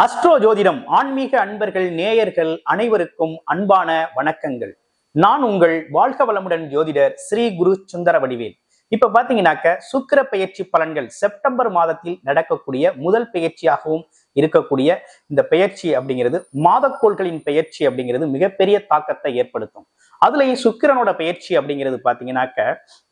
Astro ஜோதிடம் ஆன்மீக அன்பர்கள் நேயர்கள் அனைவருக்கும் அன்பான வணக்கங்கள். நான் உங்கள் வாழ்க வளமுடன் ஜோதிடர் ஸ்ரீ குரு சுந்தர வடிவேல். இப்ப பாத்தீங்கன்னாக்க சுக்கிர பெயர்ச்சி பலன்கள் செப்டம்பர் மாதத்தில் நடக்கக்கூடிய முதல் பெயர்ச்சியாகவும் இருக்கக்கூடிய இந்த பெயர்ச்சி அப்படிங்கிறது மாதக்கோள்களின் பெயர்ச்சி அப்படிங்கிறது மிகப்பெரிய தாக்கத்தை ஏற்படுத்தும். அதுலயும் சுக்கிரனோட பயிற்சி அப்படிங்கிறது பாத்தீங்கன்னாக்க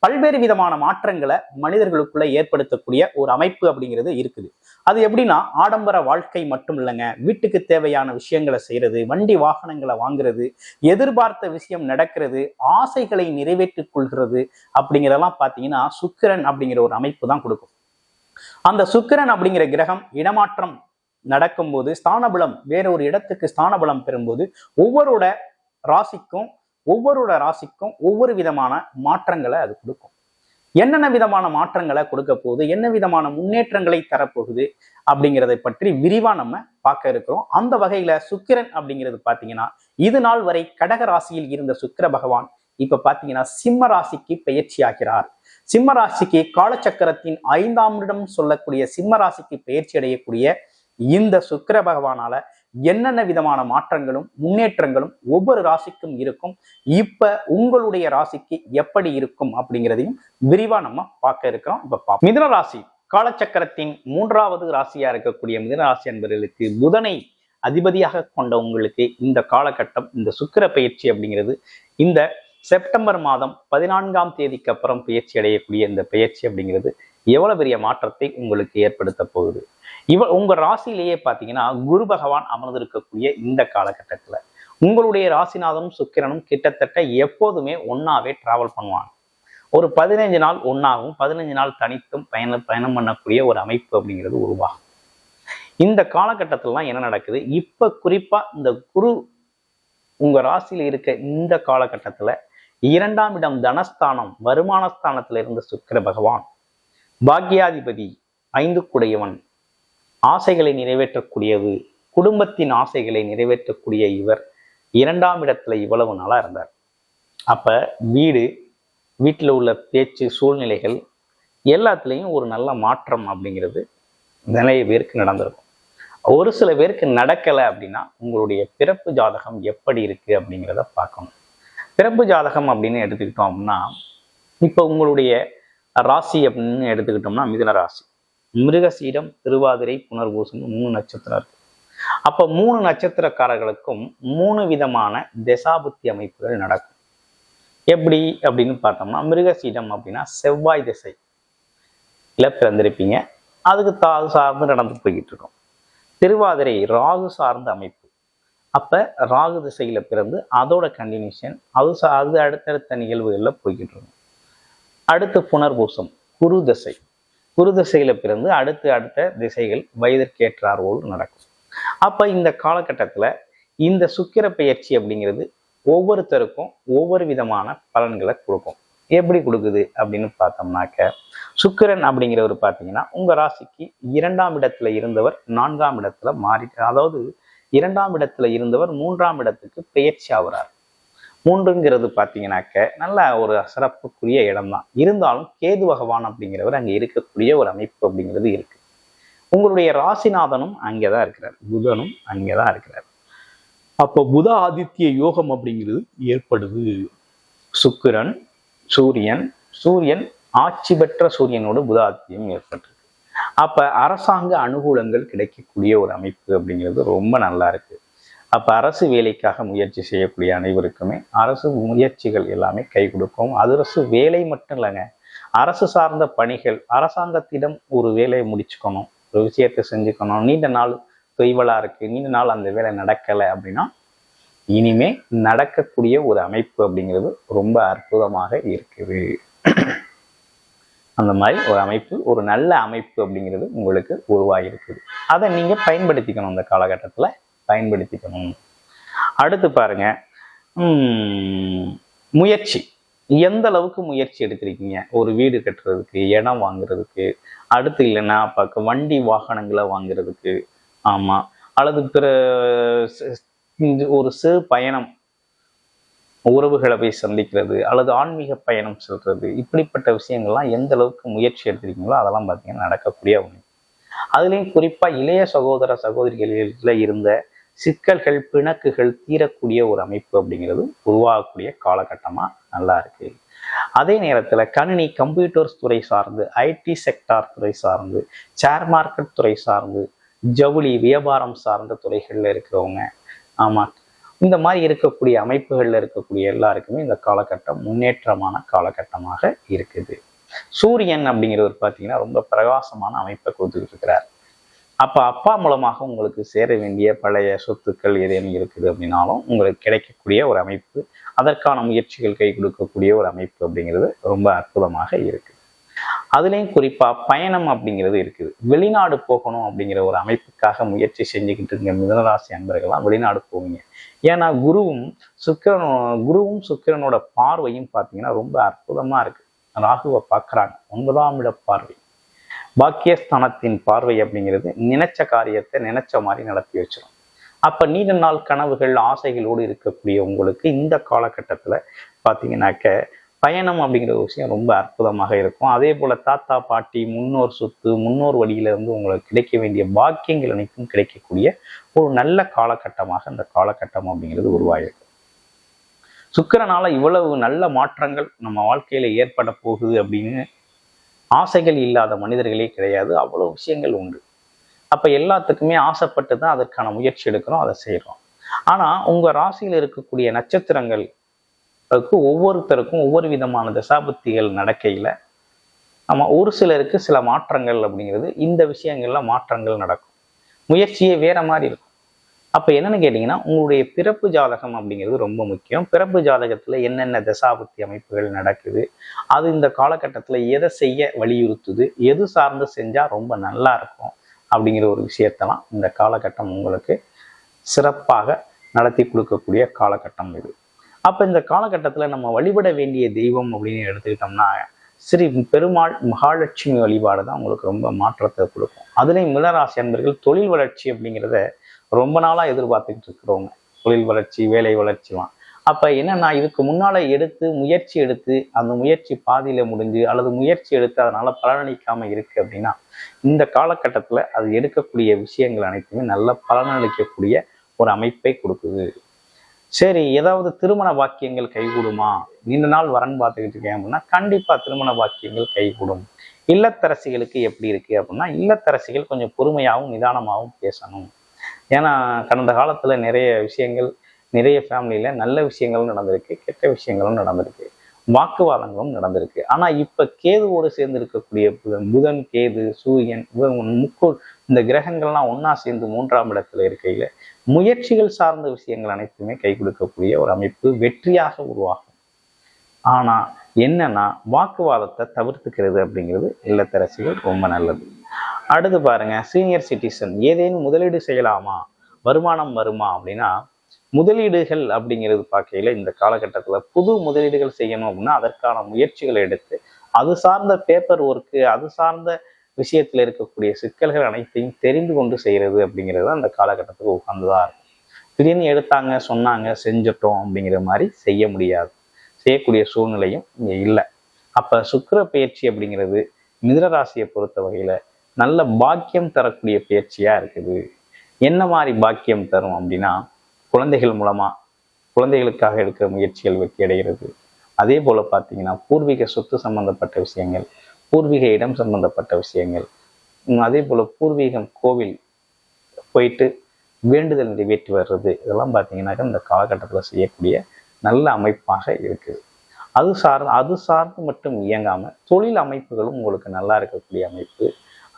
பல்வேறு விதமான மாற்றங்களை மனிதர்களுக்குள்ள ஏற்படுத்தக்கூடிய ஒரு அமைப்பு அப்படிங்கிறது இருக்குது. அது எப்படின்னா ஆடம்பர வாழ்க்கை மட்டும் இல்லைங்க. வீட்டுக்கு தேவையான விஷயங்களை செய்யறது வண்டி வாகனங்களை வாங்குறது எதிர்பார்த்த விஷயம் நடக்கிறது ஆசைகளை நிறைவேற்றிக் கொள்கிறது அப்படிங்கிறதெல்லாம் பார்த்தீங்கன்னா சுக்கிரன் அப்படிங்கிற ஒரு அமைப்பு தான் கொடுக்கும். அந்த சுக்கிரன் அப்படிங்கிற கிரகம் இடமாற்றம் நடக்கும்போது ஸ்தானபலம் வேற ஒரு இடத்துக்கு ஸ்தானபலம் பெறும்போது ஒவ்வொருட ராசிக்கும் ஒவ்வொருட ராசிக்கும் ஒவ்வொரு விதமான மாற்றங்களை அது கொடுக்கும். என்னென்ன விதமான மாற்றங்களை கொடுக்க போகுது என்ன விதமான முன்னேற்றங்களை தரப்போகுது அப்படிங்கிறதை பற்றி விரிவா நம்ம பார்க்க இருக்கிறோம். அந்த வகையில சுக்கிரன் அப்படிங்கிறது பாத்தீங்கன்னா இது நாள் வரை கடக ராசியில் இருந்த சுக்கிர பகவான் இப்ப பாத்தீங்கன்னா சிம்ம ராசிக்கு பயிற்சி ஆகிறார். சிம்ம ராசிக்கு காலச்சக்கரத்தின் ஐந்தாம் இடம் சொல்லக்கூடிய சிம்ம ராசிக்கு பயிற்சி அடையக்கூடிய இந்த சுக்கிர பகவானால என்னென்ன விதமான மாற்றங்களும் முன்னேற்றங்களும் ஒவ்வொரு ராசிக்கும் இருக்கும். இப்ப உங்களுடைய ராசிக்கு எப்படி இருக்கும் அப்படிங்கிறதையும் விரிவா நம்ம பார்க்க இருக்கிறோம். இப்ப மிதன மிதுன ராசி காலச்சக்கரத்தின் மூன்றாவது ராசியா இருக்கக்கூடிய மிதுன ராசி என்பவர்களுக்கு புதனை அதிபதியாக கொண்ட உங்களுக்கு இந்த காலகட்டம் இந்த சுக்கிர பயிற்சி அப்படிங்கிறது இந்த செப்டம்பர் மாதம் பதினான்காம் தேதிக்கு அப்புறம் பயிற்சி அடையக்கூடிய இந்த பயிற்சி அப்படிங்கிறது எவ்வளவு பெரிய மாற்றத்தை உங்களுக்கு ஏற்படுத்த போகுது? இவ உங்க ராசியிலேயே பார்த்தீங்கன்னா குரு பகவான் அமர்ந்திருக்கக்கூடிய இந்த காலகட்டத்துல உங்களுடைய ராசிநாதனும் சுக்கிரனும் கிட்டத்தட்ட எப்போதுமே ஒன்னாவே டிராவல் பண்ணுவாங்க. ஒரு பதினைஞ்சு நாள் ஒன்றாகவும் பதினைஞ்சு நாள் தனித்தும் பயணம் பயணம் பண்ணக்கூடிய ஒரு அமைப்பு அப்படிங்கிறது உருவாகும். இந்த காலகட்டத்திலலாம் என்ன நடக்குது? இப்ப குறிப்பா இந்த குரு உங்க ராசியில இருக்க இந்த காலகட்டத்துல இரண்டாம் இடம் தனஸ்தானம் வருமானஸ்தானத்துல இருந்த சுக்கிர பகவான் பாக்யாதிபதி ஐந்து குடையவன் ஆசைகளை நிறைவேற்றக்கூடியது குடும்பத்தின் ஆசைகளை நிறைவேற்றக்கூடிய இவர் இரண்டாம் இடத்துல இவ்வளவு நாளாக இருந்தார். அப்ப வீடு வீட்டில் உள்ள பேச்சு சூழ்நிலைகள் எல்லாத்துலேயும் ஒரு நல்ல மாற்றம் அப்படிங்கிறது நிறைய பேருக்கு நடந்திருக்கும். ஒரு சில பேருக்கு நடக்கலை அப்படின்னா உங்களுடைய பிறப்பு ஜாதகம் எப்படி இருக்கு அப்படிங்கிறத பார்க்கணும். பிறப்பு ஜாதகம் அப்படின்னு எடுத்துக்கிட்டோம் அப்படின்னா இப்போ உங்களுடைய ராசி அப்படின்னு எடுத்துக்கிட்டோம்னா மிதுன ராசி. மிருகசீடம் திருவாதிரை புனர்பூசம் மூணு நட்சத்திரம் இருக்கு. அப்ப மூணு நட்சத்திரக்காரர்களுக்கும் மூணு விதமான திசாபுத்தி அமைப்புகள் நடக்கும். எப்படி அப்படின்னு பார்த்தோம்னா மிருகசீடம் அப்படின்னா செவ்வாய் திசை பிறந்திருப்பீங்க. அதுக்கு தாது சார்ந்து நடந்து போய்கிட்டு இருக்கும். திருவாதிரை ராகு சார்ந்த அமைப்பு. அப்ப ராகு திசையில பிறந்து அதோட கண்டினியூஷன் அது அது அடுத்தடுத்த நிகழ்வுகளில் போய்கிட்டு இருக்கும். அடுத்து புனர்பூசம் குரு திசை. குரு திசையில பிறந்து அடுத்து அடுத்த திசைகள் வயதிற்கேற்றார்போல் நடக்கும். அப்ப இந்த காலகட்டத்துல இந்த சுக்கிர பயிற்சி அப்படிங்கிறது ஒவ்வொருத்தருக்கும் ஒவ்வொரு விதமான பலன்களை கொடுக்கும். எப்படி கொடுக்குது அப்படின்னு பார்த்தோம்னாக்க சுக்கிரன் அப்படிங்கிறவர் பார்த்தீங்கன்னா உங்க ராசிக்கு இரண்டாம் இடத்துல இருந்தவர் நான்காம் இடத்துல மாறி அதாவது இரண்டாம் இடத்துல இருந்தவர் மூன்றாம் இடத்துக்கு பெயர்ச்சி ஆகுறார் மூன்றுங்கிறது பார்த்தீங்கன்னாக்க நல்ல ஒரு சிறப்புக்குரிய இடம் தான் இருந்தாலும் கேது பகவான் அப்படிங்கிறவர் அங்கே இருக்கக்கூடிய ஒரு அமைப்பு அப்படிங்கிறது இருக்கு. உங்களுடைய ராசிநாதனும் அங்கே தான் இருக்கிறார். புதனும் அங்கே தான் இருக்கிறார். அப்போ புத ஆதித்ய யோகம் அப்படிங்கிறது ஏற்படுது. சுக்கிரன் சூரியன் சூரியன் ஆட்சி பெற்ற சூரியனோடு புத ஆதித்யம் ஏற்பட்டிருக்கு. அப்ப அரசாங்க அனுகூலங்கள் கிடைக்கக்கூடிய ஒரு அமைப்பு அப்படிங்கிறது ரொம்ப நல்லா இருக்கு. அப்போ அரசு வேலைக்காக முயற்சி செய்யக்கூடிய அனைவருக்குமே அரசு முயற்சிகள் எல்லாமே கை கொடுக்கும். அரசு வேலை மட்டும் இல்லைங்க. அரசு சார்ந்த பணிகள் அரசாங்கத்திடம் ஒரு வேலையை முடிச்சுக்கணும் ஒரு விஷயத்தை செஞ்சுக்கணும். நீண்ட நாள் தொய்வலாக இருக்குது நீண்ட நாள் அந்த வேலை நடக்கலை அப்படின்னா இனிமே நடக்கக்கூடிய ஒரு அமைப்பு அப்படிங்கிறது ரொம்ப அற்புதமாக இருக்குது. அந்த மாதிரி ஒரு அமைப்பு ஒரு நல்ல அமைப்பு அப்படிங்கிறது உங்களுக்கு உருவாகிருக்குது அதை நீங்கள் பயன்படுத்திக்கணும் இந்த காலகட்டத்தில். பயன்படுத்திக்கணும். அடுத்து பாருங்க. முயற்சி. எந்த அளவுக்கு முயற்சி எடுத்திருக்கீங்க? ஒரு வீடு கட்டுறதுக்கு இடம் வாங்குறதுக்கு அடுத்து இல்லைன்னா பார்க்க வண்டி வாகனங்களை வாங்குறதுக்கு ஆமா. அல்லது பிற ஒரு சிறு பயணம் உறவுகளை போய் சந்திக்கிறது அல்லது ஆன்மீக பயணம் செல்றது இப்படிப்பட்ட விஷயங்கள்லாம் எந்த அளவுக்கு முயற்சி எடுத்திருக்கீங்களோ அதெல்லாம் பார்த்தீங்கன்னா நடக்கக்கூடிய ஒன்று அதுலேயும் குறிப்பாக இளைய சகோதர சகோதரிகளில் இருந்த சிக்கல்கள் பிணக்குகள் தீரக்கூடிய ஒரு அமைப்பு அப்படிங்கிறது உருவாகக்கூடிய காலகட்டமா நல்லா இருக்கு. அதே நேரத்தில் கணினி கம்ப்யூட்டர்ஸ் துறை சார்ந்து ஐடி செக்டார் துறை சார்ந்து ஷேர் மார்க்கெட் துறை சார்ந்து ஜவுளி வியாபாரம் சார்ந்த துறைகளில் இருக்கிறவங்க ஆமாம் இந்த மாதிரி இருக்கக்கூடிய அமைப்புகளில் இருக்கக்கூடிய எல்லாருக்குமே இந்த காலகட்டம் முன்னேற்றமான காலகட்டமாக இருக்குது. சூரியன் அப்படிங்கிறவர் பார்த்தீங்கன்னா ரொம்ப பிரகாசமான அமைப்பை கொடுத்துக்கிட்டு இருக்கிறார். அப்போ அப்பா மூலமாக உங்களுக்கு சேர வேண்டிய பழைய சொத்துக்கள் ஏதேனும் இருக்குது அப்படின்னாலும் உங்களுக்கு கிடைக்கக்கூடிய ஒரு அமைப்பு அதற்கான முயற்சிகள் கை கொடுக்கக்கூடிய ஒரு அமைப்பு அப்படிங்கிறது ரொம்ப அற்புதமாக இருக்குது அதுலேயும் குறிப்பாக பயணம் அப்படிங்கிறது இருக்குது. வெளிநாடு போகணும் அப்படிங்கிற ஒரு அமைப்புக்காக முயற்சி செஞ்சுக்கிட்டு இருக்க மிதனராசி அன்பர்கள்லாம் வெளிநாடு போவீங்க. ஏன்னா குருவும் சுக்கிரனும் குருவும் சுக்கிரனோட பார்வையும் பார்த்தீங்கன்னா ரொம்ப அற்புதமாக இருக்குது ராகுவை பார்க்குறாங்க. ஒன்பதாம் இட பார்வை. பாக்கியஸ்தானத்தின் பார்வை அப்படிங்கிறது நினைச்ச காரியத்தை நினைச்ச மாதிரி நடத்தி வச்சிடும் அப்ப நீண்ட நாள் கனவுகள் ஆசைகளோடு இருக்கக்கூடிய உங்களுக்கு இந்த காலகட்டத்துல பாத்தீங்கன்னாக்க பயணம் அப்படிங்கிற ஒரு விஷயம் ரொம்ப அற்புதமாக இருக்கும். அதே போல தாத்தா பாட்டி முன்னோர் சொத்து முன்னோர் வழியில இருந்து உங்களுக்கு கிடைக்க வேண்டிய பாக்கியங்கள் அனைத்தும் கிடைக்கக்கூடிய ஒரு நல்ல காலகட்டமாக இந்த காலகட்டம் அப்படிங்கிறது உருவாயிருக்கும் சுக்கரனால இவ்வளவு நல்ல மாற்றங்கள் நம்ம வாழ்க்கையில ஏற்பட போகுது அப்படின்னு ஆசைகள் இல்லாத மனிதர்களே கிடையாது அவ்வளோ விஷயங்கள் உண்டு. அப்போ எல்லாத்துக்குமே ஆசைப்பட்டு தான் அதற்கான முயற்சி எடுக்கிறோம் அதை செய்கிறோம் ஆனால் உங்கள் ராசியில் இருக்கக்கூடிய நட்சத்திரங்கள் அதுக்கு ஒவ்வொருத்தருக்கும் ஒவ்வொரு விதமான தசாபுத்திகள் நடக்கையில் நம்ம ஒரு சிலருக்கு சில மாற்றங்கள் அப்படிங்கிறது இந்த விஷயங்களில் மாற்றங்கள் நடக்கும். முயற்சியே வேற மாதிரி இருக்கும். அப்போ என்னென்னு கேட்டிங்கன்னா உங்களுடைய பிறப்பு ஜாதகம் அப்படிங்கிறது ரொம்ப முக்கியம். பிறப்பு ஜாதகத்தில் என்னென்ன தசாபுத்தி அமைப்புகள் நடக்குது அது இந்த காலகட்டத்தில் எதை செய்ய வலியுறுத்துது எது சார்ந்து செஞ்சால் ரொம்ப நல்லா இருக்கும் அப்படிங்கிற ஒரு விஷயத்தெல்லாம் இந்த காலகட்டம் உங்களுக்கு சிறப்பாக நடத்தி கொடுக்கக்கூடிய காலகட்டம் இது. அப்போ இந்த காலகட்டத்தில் நம்ம வழிபட வேண்டிய தெய்வம் அப்படின்னு எடுத்துக்கிட்டோம்னா ஸ்ரீ பெருமாள் மகாலட்சுமி வழிபாடு தான் உங்களுக்கு ரொம்ப மாற்றத்தை கொடுக்கும். அதுலேயும் மிளராசி அன்பர்கள் தொழில் வளர்ச்சி அப்படிங்கிறத ரொம்ப நாளாக எதிர்பார்த்துக்கிட்டு இருக்கிறவங்க. தொழில் வளர்ச்சி வேலை வளர்ச்சிலாம். அப்போ என்னன்னா இதுக்கு முன்னால் எடுத்து முயற்சி எடுத்து அந்த முயற்சி பாதியில் முடிஞ்சு அல்லது முயற்சி எடுத்து அதனால் பலனளிக்காமல் இருக்கு அப்படின்னா இந்த காலகட்டத்தில் அது எடுக்கக்கூடிய விஷயங்கள் அனைத்துமே நல்ல பலனளிக்கக்கூடிய ஒரு அமைப்பை கொடுக்குது. சரி ஏதாவது திருமண வாக்கியங்கள் கைகூடுமா? நீண்ட நாள் வரன் பார்த்துக்கிட்டு இருக்கேன் அப்படின்னா கண்டிப்பாக திருமண வாக்கியங்கள் கைகூடும். இல்லத்தரசிகளுக்கு எப்படி இருக்குது அப்படின்னா இல்லத்தரசிகள் கொஞ்சம் பொறுமையாகவும் நிதானமாகவும் பேசணும். ஏன்னா கடந்த காலத்தில் நிறைய விஷயங்கள் நிறைய ஃபேமிலியில் நல்ல விஷயங்களும் நடந்திருக்கு கெட்ட விஷயங்களும் நடந்திருக்கு வாக்குவாதங்களும் நடந்திருக்கு. ஆனால் இப்போ கேதுவோடு சேர்ந்து இருக்கக்கூடிய புதன் புதன் கேது சூரியன் முக்கு இந்த கிரகங்கள்லாம் ஒன்றா சேர்ந்து மூன்றாம் இடத்துல இருக்கையில் முயற்சிகள் சார்ந்த விஷயங்கள் அனைத்துமே கை கொடுக்கக்கூடிய ஒரு அமைப்பு வெற்றியாக உருவாகும். ஆனால் என்னன்னா வாக்குவாதத்தை தவிர்த்துக்கிறது அப்படிங்கிறது இல்லத்தரசிகள் ரொம்ப நல்லது. அடுத்து பாருங்க சீனியர் சிட்டிசன் ஏதேனும் முதலீடு செய்யலாமா? வருமானம் வருமா அப்படின்னா முதலீடுகள் அப்படிங்கிறது பார்க்கையில இந்த காலகட்டத்தில் புது முதலீடுகள் செய்யணும் அப்படின்னா அதற்கான முயற்சிகளை எடுத்து அது சார்ந்த பேப்பர் ஒர்க்கு அது சார்ந்த விஷயத்தில் இருக்கக்கூடிய சிக்கல்கள் அனைத்தையும் தெரிந்து கொண்டு செய்கிறது அப்படிங்கிறது அந்த காலகட்டத்துக்கு உகந்ததா இருக்கும். திடீர்னு எடுத்தாங்க சொன்னாங்க செஞ்சிட்டோம் அப்படிங்கிற மாதிரி செய்ய முடியாது. செய்யக்கூடிய சூழ்நிலையும் இங்கே இல்லை. அப்போ சுக்கர பயிற்சி அப்படிங்கிறது மிதனராசியை பொறுத்த வகையில் நல்ல பாக்கியம் தரக்கூடிய பயிற்சியா இருக்குது. என்ன மாதிரி பாக்கியம் தரும் அப்படின்னா குழந்தைகள் மூலமா குழந்தைகளுக்காக எடுக்கிற முயற்சிகள் வெற்றி அடைகிறது. அதே போல பார்த்தீங்கன்னா பூர்வீக சொத்து சம்பந்தப்பட்ட விஷயங்கள் பூர்வீக இடம் சம்பந்தப்பட்ட விஷயங்கள் அதே போல பூர்வீகம் கோவில் போயிட்டு வேண்டுதல் நிறைவேற்றி வர்றது இதெல்லாம் பார்த்தீங்கன்னாக்கா இந்த காலகட்டத்தில் செய்யக்கூடிய நல்ல அமைப்பாக இருக்குது. அது சார்ந்து அது சார்ந்து மட்டும் இயங்காமல் தொழில் அமைப்புகளும் உங்களுக்கு நல்லா இருக்கக்கூடிய அமைப்பு.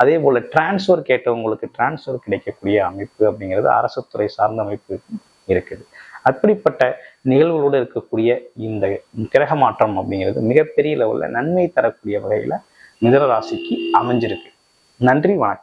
அதே போல் டிரான்ஸ்ஃபர் கேட்டவங்களுக்கு டிரான்ஸ்ஃபர் கிடைக்கக்கூடிய அமைப்பு அப்படிங்கிறது அரசு துறை சார்ந்த அமைப்பு இருக்குது. அப்படிப்பட்ட நிகழ்வுகளோடு இருக்கக்கூடிய இந்த கிரக மாற்றம் அப்படிங்கிறது மிகப்பெரிய லெவலில் நன்மை தரக்கூடிய வகையில் மிதன ராசிக்கு அமைஞ்சிருக்கு. நன்றி வணக்கம்.